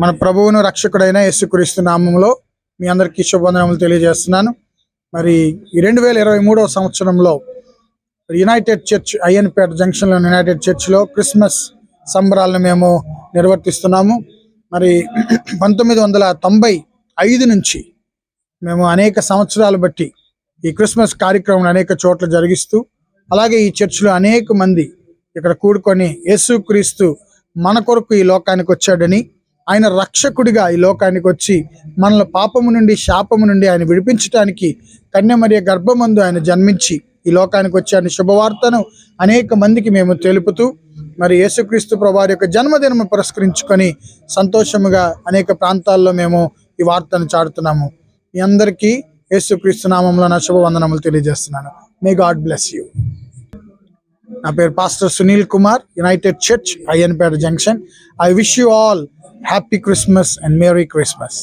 మన ప్రభువును రక్షకుడైన యేసుక్రీస్తు నామంలో మీ అందరికీ శుభవందనములు తెలియజేస్తున్నాను. మరి ఈ రెండు వేల ఇరవై మూడవ సంవత్సరంలో యునైటెడ్ చర్చ్ అయ్యన్పేట జంక్షన్లో యునైటెడ్ చర్చ్లో క్రిస్మస్ సంబరాలను మేము నిర్వర్తిస్తున్నాము. మరి పంతొమ్మిది వందల తొంభై ఐదు నుంచి మేము అనేక సంవత్సరాలు బట్టి ఈ క్రిస్మస్ కార్యక్రమం అనేక చోట్ల జరిగిస్తూ అలాగే ఈ చర్చిలో అనేక మంది ఇక్కడ కూడుకొని యేసుక్రీస్తు మన కొరకు ఈ లోకానికి వచ్చాడని ఆయన రక్షకుడిగా ఈ లోకానికి వచ్చి మనల్ని పాపము నుండి శాపము నుండి ఆయన విడిపించడానికి కన్యమరియ గర్భమందు ఆయన జన్మించి ఈ లోకానికి వచ్చాడని శుభవార్తను అనేక మందికి మేము తెలుపుతూ మరి యేసుక్రీస్తు ప్రభారి యొక్క జన్మదినం పురస్కరించుకొని సంతోషముగా అనేక ప్రాంతాల్లో మేము ఈ వార్తను చాటుతున్నాము. మీ అందరికీ యేసుక్రీస్తు నామంలో నా శుభవందనములు తెలియజేస్తున్నాను. మే గాడ్ బ్లెస్ యూ నా పేరు pastor Sunil Kumar united church Ayyanpeta junction I wish you all happy Christmas and merry Christmas